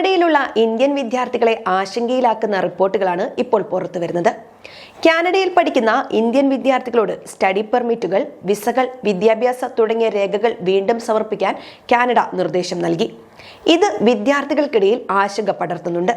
കാനഡയിലുള്ള Indian വിദ്യാർത്ഥികളെ ആശങ്കയിലാക്കുന്ന റിപ്പോർട്ടുകളാണ് ഇപ്പോൾ പുറത്തു വരുന്നത്. കാനഡയിൽ പഠിക്കുന്ന ഇന്ത്യൻ വിദ്യാർത്ഥികളോട് സ്റ്റഡി പെർമിറ്റുകൾ വിസകൾ വിദ്യാഭ്യാസ തുടങ്ങിയ രേഖകൾ വീണ്ടും സമർപ്പിക്കാൻ കാനഡ നിർദ്ദേശം നൽകി. ഇത് വിദ്യാർത്ഥികൾക്കിടയിൽ ആശങ്ക പടർത്തുന്നുണ്ട്.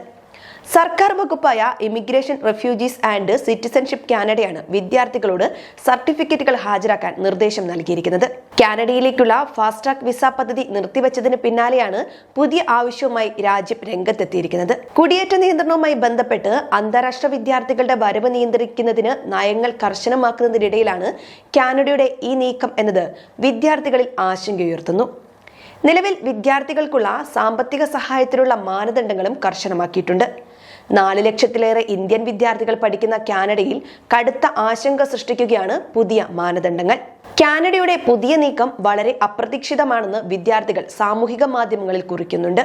സർക്കാർ വകുപ്പായ ഇമിഗ്രേഷൻ റെഫ്യൂജീസ് ആൻഡ് സിറ്റിസൺഷിപ്പ് കാനഡയാണ് വിദ്യാർത്ഥികളോട് സർട്ടിഫിക്കറ്റുകൾ ഹാജരാക്കാൻ നിർദ്ദേശം നൽകിയിരിക്കുന്നത്. കാനഡയിലേക്കുള്ള ഫാസ്റ്റ് ട്രാക്ക് വിസ പദ്ധതി നിർത്തിവച്ചതിന് പിന്നാലെയാണ് പുതിയ ആവശ്യവുമായി രാജ്യം രംഗത്തെത്തിയിരിക്കുന്നത്. കുടിയേറ്റ നിയന്ത്രണവുമായി ബന്ധപ്പെട്ട് അന്താരാഷ്ട്ര വിദ്യാർത്ഥികളുടെ വരവ് നിയന്ത്രിക്കുന്നതിന് നയങ്ങൾ കർശനമാക്കുന്നതിനിടയിലാണ് കാനഡയുടെ ഈ നീക്കം എന്നത് വിദ്യാർത്ഥികളിൽ ആശങ്കയുയർത്തുന്നു. നിലവിൽ വിദ്യാർത്ഥികൾക്കുള്ള സാമ്പത്തിക സഹായത്തിനുള്ള മാനദണ്ഡങ്ങളും കർശനമാക്കിയിട്ടുണ്ട്. നാല് ലക്ഷത്തിലേറെ ഇന്ത്യൻ വിദ്യാർത്ഥികൾ പഠിക്കുന്ന കാനഡയിൽ കടുത്ത ആശങ്ക സൃഷ്ടിക്കുകയാണ് പുതിയ മാനദണ്ഡങ്ങൾ. കാനഡയുടെ പുതിയ നീക്കം വളരെ അപ്രതീക്ഷിതമാണെന്ന് വിദ്യാർത്ഥികൾ സാമൂഹിക മാധ്യമങ്ങളിൽ കുറിക്കുന്നുണ്ട്.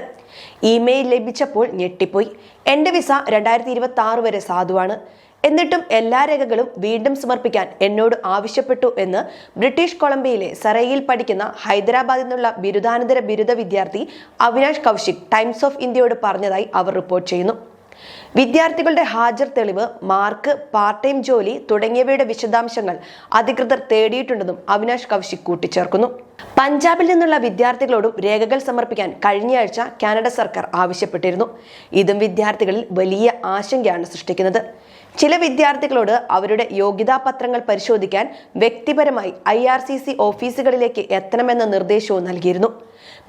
ഇമെയിൽ ലഭിച്ചപ്പോൾ ഞെട്ടിപ്പോയി. എന്റെ വിസ രണ്ടായിരത്തി ഇരുപത്തി ആറ് വരെ സാധുവാണ്. എന്നിട്ടും എല്ലാ രേഖകളും വീണ്ടും സമർപ്പിക്കാൻ എന്നോട് ആവശ്യപ്പെട്ടു എന്ന് ബ്രിട്ടീഷ് കൊളംബിയയിലെ സറയിൽ പഠിക്കുന്ന ഹൈദരാബാദിൽ നിന്നുള്ള ബിരുദാനന്തര ബിരുദ വിദ്യാർത്ഥി അവിനാഷ് കൗശിക് ടൈംസ് ഓഫ് ഇന്ത്യയോട് പറഞ്ഞതായി അവർ റിപ്പോർട്ട് ചെയ്യുന്നു. വിദ്യാർത്ഥികളുടെ ഹാജർ തെളിവ് മാർക്ക് പാർട്ട് ടൈം ജോലി തുടങ്ങിയവയുടെ വിശദാംശങ്ങൾ അധികൃതർ തേടിയിട്ടുണ്ടെന്നും അവിനാഷ് കൗശിക് കൂട്ടിച്ചേർക്കുന്നു. പഞ്ചാബിൽ നിന്നുള്ള വിദ്യാർത്ഥികളോടും രേഖകൾ സമർപ്പിക്കാൻ കഴിഞ്ഞയാഴ്ച കാനഡ സർക്കാർ ആവശ്യപ്പെട്ടിരുന്നു. ഇതും വിദ്യാർത്ഥികളിൽ വലിയ ആശങ്കയാണ് സൃഷ്ടിക്കുന്നത്. ചില വിദ്യാർത്ഥികളോട് അവരുടെ യോഗ്യതാ പത്രങ്ങൾ പരിശോധിക്കാൻ വ്യക്തിപരമായി ഐ ഓഫീസുകളിലേക്ക് എത്തണമെന്ന നിർദ്ദേശവും നൽകിയിരുന്നു.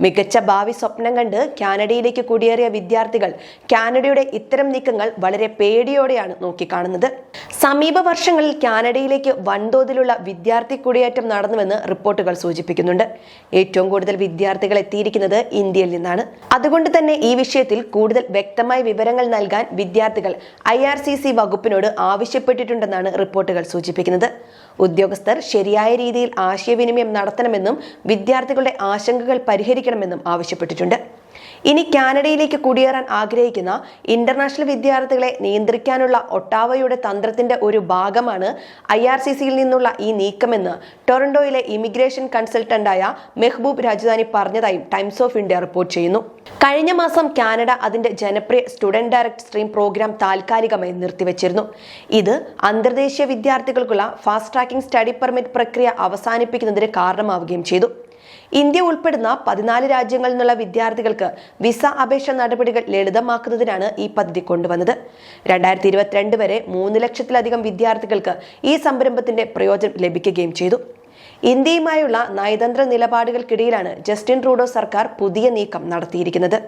മികച്ച ഭാവി സ്വപ്നം കണ്ട് കാനഡയിലേക്ക് കുടിയേറിയ വിദ്യാർത്ഥികൾ കാനഡയുടെ ഇത്തരം നീക്കങ്ങൾ വളരെ പേടിയോടെയാണ് നോക്കിക്കാണുന്നത്. സമീപ വർഷങ്ങളിൽ കാനഡയിലേക്ക് വൻതോതിലുള്ള വിദ്യാർത്ഥി കുടിയേറ്റം നടന്നുവെന്ന് റിപ്പോർട്ടുകൾ സൂചിപ്പിക്കുന്നുണ്ട്. ഏറ്റവും കൂടുതൽ വിദ്യാർത്ഥികൾ എത്തിയിരിക്കുന്നത് ഇന്ത്യയിൽ നിന്നാണ്. അതുകൊണ്ട് തന്നെ ഈ വിഷയത്തിൽ കൂടുതൽ വ്യക്തമായ വിവരങ്ങൾ നൽകാൻ വിദ്യാർത്ഥികൾ ഐ വകുപ്പിനോട് ആവശ്യപ്പെട്ടിട്ടുണ്ടെന്നാണ് റിപ്പോർട്ടുകൾ സൂചിപ്പിക്കുന്നത്. ഉദ്യോഗസ്ഥർ ശരിയായ രീതിയിൽ ആശയവിനിമയം നടത്തണമെന്നും വിദ്യാർത്ഥികളുടെ ആശങ്കകൾ പരിഹരിക്കണമെന്നും ആവശ്യപ്പെട്ടിട്ടുണ്ട്. ഇനി കാനഡയിലേക്ക് കുടിയേറാൻ ആഗ്രഹിക്കുന്ന ഇന്റർനാഷണൽ വിദ്യാർത്ഥികളെ നിയന്ത്രിക്കാനുള്ള ഒട്ടാവയുടെ തന്ത്രത്തിന്റെ ഒരു ഭാഗമാണ് ഐ ആർ സി സിയിൽ നിന്നുള്ള ഈ നീക്കമെന്ന് ടൊറന്റോയിലെ ഇമിഗ്രേഷൻ കൺസൾട്ടന്റായ മെഹ്ബൂബ് രാജധാനി പറഞ്ഞതായും ടൈംസ് ഓഫ് ഇന്ത്യ റിപ്പോർട്ട് ചെയ്യുന്നു. കഴിഞ്ഞ മാസം കാനഡ അതിന്റെ ജനപ്രിയ സ്റ്റുഡന്റ് ഡയറക്ട് സ്ട്രീം പ്രോഗ്രാം താൽക്കാലികമായി നിർത്തിവച്ചിരുന്നു. ഇത് അന്തർദേശീയ വിദ്യാർത്ഥികൾക്കുള്ള ഫാസ്റ്റ് ട്രാക്കിംഗ് സ്റ്റഡി പെർമിറ്റ് പ്രക്രിയ അവസാനിപ്പിക്കുന്നതിന് കാരണമാവുകയും ചെയ്തു. ഇന്ത്യ ഉൾപ്പെടുന്ന പതിനാല് രാജ്യങ്ങളിൽ നിന്നുള്ള വിദ്യാർത്ഥികൾക്ക് വിസ അപേക്ഷ നടപടികൾ ലളിതമാക്കുന്നതിനാണ് ഈ പദ്ധതി കൊണ്ടുവന്നത്. രണ്ടായിരത്തി ഇരുപത്തിരണ്ട് വരെ മൂന്ന് ലക്ഷത്തിലധികം വിദ്യാർത്ഥികൾക്ക് ഈ സംരംഭത്തിന്റെ പ്രയോജനം ലഭിക്കുകയും ചെയ്തു. ഇന്ത്യയുമായുള്ള നയതന്ത്ര നിലപാടുകൾക്കിടയിലാണ് ജസ്റ്റിൻ റൂഡോ സർക്കാർ പുതിയ നീക്കം നടത്തിയിരിക്കുന്നത്.